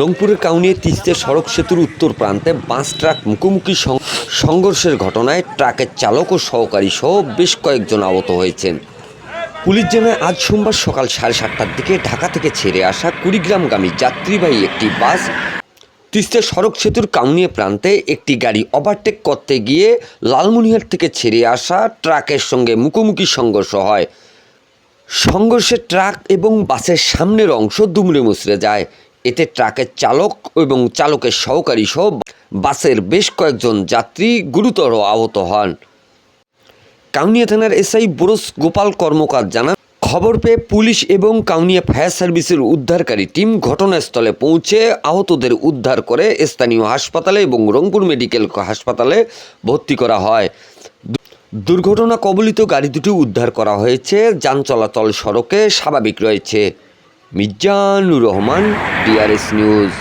রংপুরের কাউনিয়া তিস্তে সড়ক সেতুর উত্তর প্রান্তে বাস ট্রাক মুখোমুখি সংঘর্ষের ঘটনায় ট্রাকের চালক ও সহকারী সহ বেশ কয়েকজন আহত হয়েছেন। পুলিশ জানায়, আজ সোমবার সকাল সাড়ে সাতটার দিকে ঢাকা থেকে ছেড়ে আসা কুড়িগ্রামগামী যাত্রীবাহী একটি বাস তিস্তা সড়ক সেতুর কাউনিয়া প্রান্তে একটি গাড়ি ওভারটেক করতে গিয়ে লালমনিহাট থেকে ছেড়ে আসা ট্রাকের সঙ্গে মুখোমুখি সংঘর্ষ হয়। সংঘর্ষে ট্রাক এবং বাসের সামনের অংশ দুমড়ে মুচড়ে যায়। এতে ট্রাকের চালক এবং চালকের সহকারী সহ বাসের বেশ কয়েকজন যাত্রী গুরুতর আহত হন। কাউনিয়া থানার এসআই বোরস গোপাল কর্মকার জানান, খবর পেয়ে পুলিশ এবং কাউনিয়া ফায়ার সার্ভিসের উদ্ধারকারী টিম ঘটনাস্থলে পৌঁছে আহতদের উদ্ধার করে স্থানীয় হাসপাতালে এবং রংপুর মেডিকেল হাসপাতালে ভর্তি করা হয়। দুর্ঘটনা কবলিত গাড়ি দুটি উদ্ধার করা হয়েছে, যান চলাচল সড়কে স্বাভাবিক রয়েছে। মির্জানুর রহমান ডিআরএস নিউজ